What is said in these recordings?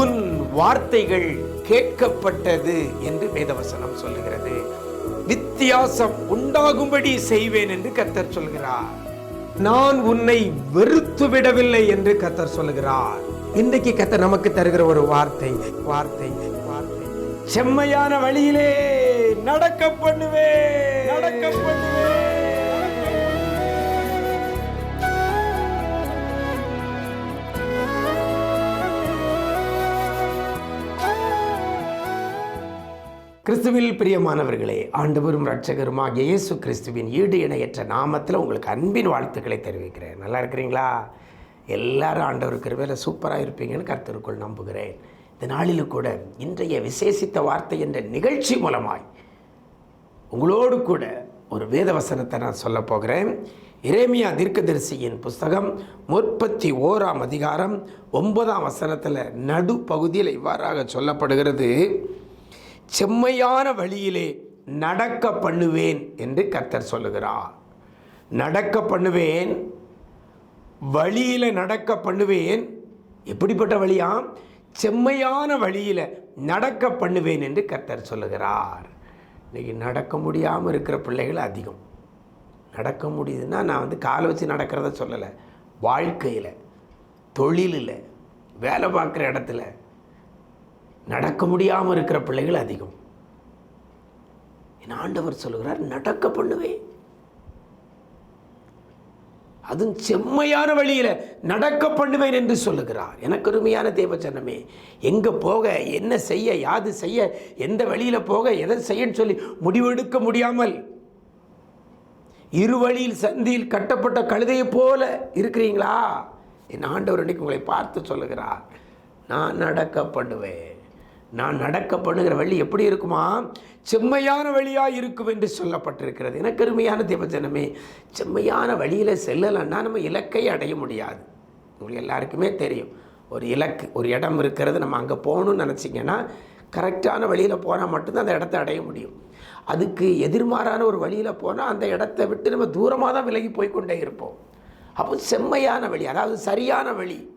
உன் வார்த்தைகள் கேட்கப்பட்டது என்று வேதவசனம் சொல்லுகிறது. வித்தியாசம் உண்டாகும்படி செய்வேன் என்று கத்தர் சொல்கிறார். நான் உன்னை வெறுத்து விடவில்லை என்று கத்தர் சொல்லுகிறார். இன்றைக்கு கத்தர் நமக்கு தருகிற ஒரு வார்த்தை வார்த்தை வார்த்தை. செம்மையான வழியிலே நடக்க பண்ணுவேன். நடக்க பண்ணுவேன். கிறிஸ்துவில் பிரியமானவர்களே ஆண்டவரும் ரட்சகருமாகிய இயேசு கிறிஸ்துவின் ஈடு இணையற்ற நாமத்தில் உங்களுக்கு அன்பின் வாழ்த்துக்களை தெரிவிக்கிறேன். நல்லா இருக்கிறீங்களா? எல்லாரும் ஆண்டவர் வேலை சூப்பராக இருப்பீங்கன்னு கருத்தருக்குள் நம்புகிறேன். இந்த நாளிலும் கூட இன்றைய விசேஷித்த வார்த்தை என்ற நிகழ்ச்சி மூலமாய் உங்களோடு கூட ஒரு வேத வசனத்தை நான் சொல்ல போகிறேன். இரேமியா தீர்க்கதரிசியின் புஸ்தகம் முற்பத்தி ஓராம் அதிகாரம் ஒன்பதாம் வசனத்தில் நடுப்பகுதியில் இவ்வாறாக சொல்லப்படுகிறது. செம்மையான வழியிலே நடக்க பண்ணுவேன் என்று கர்த்தர் சொல்லுகிறார். நடக்க பண்ணுவேன் வழியில் நடக்க பண்ணுவேன். எப்படிப்பட்ட வழியாம் செம்மையான வழியில் நடக்க பண்ணுவேன் என்று கர்த்தர் சொல்லுகிறார். இன்றைக்கி நடக்க முடியாமல் இருக்கிற பிள்ளைகள் அதிகம். நடக்க முடியுதுன்னா நான் வந்து காலை வச்சு நடக்கிறத சொல்லலை. வாழ்க்கையில் தொழிலில் வேலை பார்க்குற இடத்துல நடக்க முடியாமல் இருக்கிற பிள்ளைகள் அதிகம். என் ஆண்டவர் சொல்லுகிறார் நடக்க பண்ணுவேன் அதுவும் செம்மையான வழியில் நடக்க பண்ணுவேன் என்று சொல்லுகிறார். எனக்கு அருமையான தேவச்சனமே எங்கே போக என்ன செய்ய யாது செய்ய எந்த வழியில் போக எதை செய்யன்னு சொல்லி முடிவெடுக்க முடியாமல் இரு வழியில் சந்தியில் கட்டப்பட்ட கழுதையை போல இருக்கிறீங்களா? என் ஆண்டவர் இன்னைக்கு உங்களை பார்த்து சொல்லுகிறார் நான் நடக்க பண்ணுவேன். நான் நடக்க பண்ணுகிற வழி எப்படி இருக்குமா? செம்மையான வழியாக இருக்கும் என்று சொல்லப்பட்டிருக்கிறது. எனக்கு அருமையான தேவஜனமே செம்மையான வழியில் செல்லலைன்னா நம்ம இலக்கை அடைய முடியாது. உங்களுக்கு எல்லாருக்குமே தெரியும். ஒரு இலக்கு ஒரு இடம் இருக்கிறது நம்ம அங்கே போகணும்னு நினச்சிங்கன்னா கரெக்டான வழியில் போனால் மட்டும்தான் அந்த இடத்த அடைய முடியும். அதுக்கு எதிர்மாறான ஒரு வழியில் போனால் அந்த இடத்த விட்டு நம்ம தூரமாக தான் விலகி போய்கொண்டே இருப்போம். அப்போ செம்மையான வழி அதாவது சரியான வழி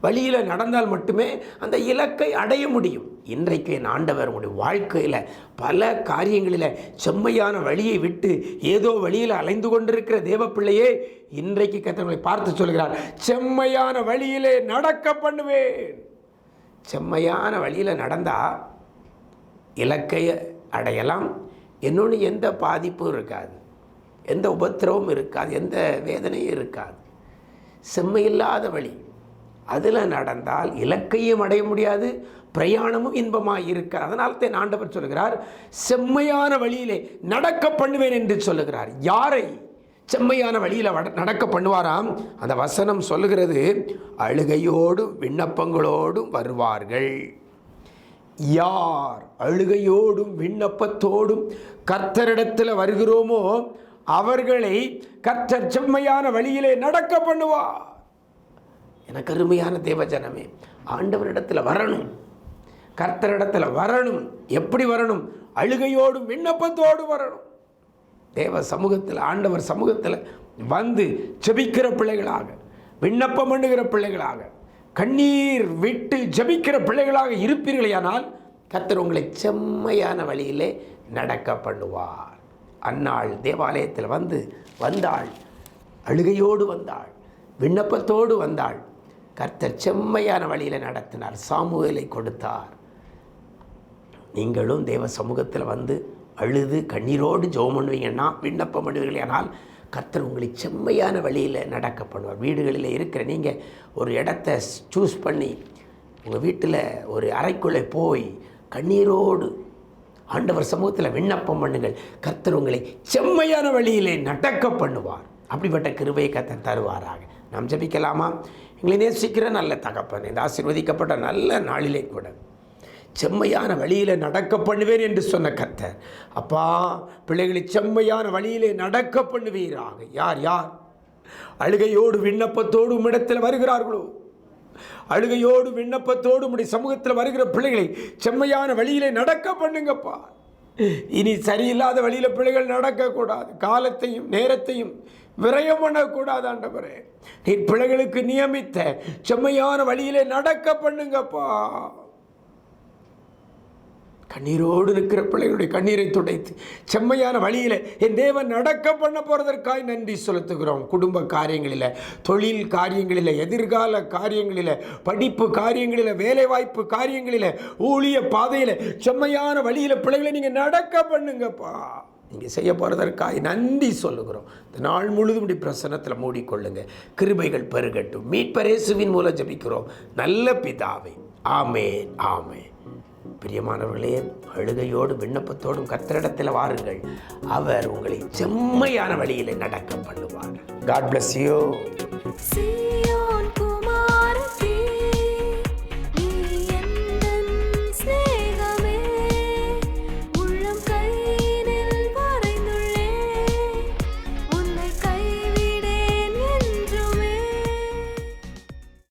வழியில் நடந்தால் மட்டுமே அந்த இலக்கை அடைய முடியும். இன்றைக்கு என் ஆண்டவர் உங்களுடைய வாழ்க்கையில் பல காரியங்களில் செம்மையான வழியை விட்டு ஏதோ வழியில் அலைந்து கொண்டிருக்கிற தேவ பிள்ளையே இன்றைக்கு கத்தவங்களை பார்த்து சொல்கிறார் செம்மையான வழியிலே நடக்க பண்ணுவேன். செம்மையான வழியில் நடந்தால் இலக்கை அடையலாம். இன்னொன்று எந்த பாதிப்பும் இருக்காது. எந்த உபத்திரவமும் இருக்காது. எந்த வேதனையும் இருக்காது. செம்மையில்லாத வழி. அதில் நடந்தால் இலக்கையும் அடைய முடியாது பிரயாணமும் இன்பமாக இருக்க அதனால் தான் ஆண்டவர் சொல்கிறார் செம்மையான வழியிலே நடக்க பண்ணுவேன் என்று சொல்லுகிறார். யாரை? செம்மையான வழியில் வட- நடக்க பண்ணுவாராம்? அந்த வசனம் சொல்லுகிறது அழுகையோடும் விண்ணப்பங்களோடும் வருவார்கள். யார் அழுகையோடும் விண்ணப்பத்தோடும் கர்த்தரிடத்தில் வருகிறோமோ அவர்களை கர்த்தர் செம்மையான வழியிலே நடக்க பண்ணுவார். எனக்கு அருமையான தேவஜனமே ஆண்டவரிடத்தில் வரணும். கர்த்தரிடத்தில் வரணும். எப்படி வரணும்? அழுகையோடும் விண்ணப்பத்தோடும் வரணும். தேவ சமூகத்தில் ஆண்டவர் சமூகத்தில் வந்து ஜபிக்கிற பிள்ளைகளாக விண்ணப்பம் பண்ணுகிற பிள்ளைகளாக கண்ணீர் விட்டு ஜபிக்கிற பிள்ளைகளாக இருப்பீர்களேயானால் கர்த்தர் உங்களை செம்மையான வழியிலே நடக்க பண்ணுவார். அன்னாள் தேவாலயத்தில் வந்து வந்தாள். அழுகையோடு வந்தாள். விண்ணப்பத்தோடு வந்தாள். கர்த்தர் செம்மையான வழியில் நடத்தினார் சாமுவேலை கொடுத்தார். நீங்களும் தேவ சமூகத்தில் வந்து அழுது கண்ணீரோடு ஜோம் பண்ணுவீங்கன்னா விண்ணப்பம் பண்ணுவீர்களானால் கர்த்தர் உங்களை செம்மையான வழியில் நடக்க பண்ணுவார். வீடுகளில் இருக்கிற நீங்கள் ஒரு இடத்த சூஸ் பண்ணி உங்கள் வீட்டில் ஒரு அறைக்குள்ளே போய் கண்ணீரோடு ஆண்டவர் சமூகத்தில் விண்ணப்பம் பண்ணுங்கள். கர்த்தர் உங்களை செம்மையான வழியிலே நடக்க பண்ணுவார். அப்படிப்பட்ட கிருபையை கர்த்தர் தருவாராக. நாம் ஜெபிக்கலாமா? எங்களை நேசிக்கிற நல்ல தகப்பன் இந்த ஆசீர்வதிக்கப்பட்ட நல்ல நாளிலே கூட. செம்மையான வழியில் நடக்க பண்ணுவேன் என்று சொன்ன கத்தர் அப்பா பிள்ளைகளை செம்மையான வழியிலே நடக்க பண்ணுவீராக. யார் யார்? அழுகையோடு விண்ணப்பத்தோடு உம்மிடத்தில் வருகிறார்களோ? அழுகையோடு விண்ணப்பத்தோடு உம்முடைய சமூகத்தில் வருகிற பிள்ளைகளை செம்மையான வழியிலே நடக்க பண்ணுங்கப்பா. இனி சரியில்லாத வழியில் பிள்ளைகள் நடக்கக்கூடாது. காலத்தையும் நேரத்தையும் விரயம் பண்ணக்கூடாது ஆண்டவரே. நீ பிள்ளைகளுக்கு நியமித்த செம்மையான வழியிலே நடக்க பண்ணுங்கப்பா. கண்ணீரோடு இருக்கிற பிள்ளைகளுடைய கண்ணீரை துடைத்து செம்மையான வழியில் என் தேவன் நடக்க பண்ண போகிறதற்காய் நன்றி செலுத்துகிறோம். குடும்ப காரியங்களில் தொழில் காரியங்களில் எதிர்கால காரியங்களில் படிப்பு காரியங்களில் வேலைவாய்ப்பு காரியங்களில் ஊழிய பாதையில் செம்மையான வழியில் பிள்ளைகளை நீங்கள் நடக்க பண்ணுங்கப்பா. நீங்கள் செய்ய போகிறதற்காய் நன்றி சொல்லுகிறோம். இந்த நாள் முழுதும் இப்படி பிரசனத்தில் மூடிக்கொள்ளுங்கள் கிருபைகள் பெருகட்டும். மீட்பரேசுவின் மூலம் ஜபிக்கிறோம். நல்ல பிதாவை. ஆமேன் ஆமேன். பிரியமானவர்களே அழுகையோடு விண்ணப்பத்தோடும் கத்திரிடத்தில் வாருங்கள். அவர் உங்களை செம்மையான வழியில் நடக்க பண்ணுவார். God bless you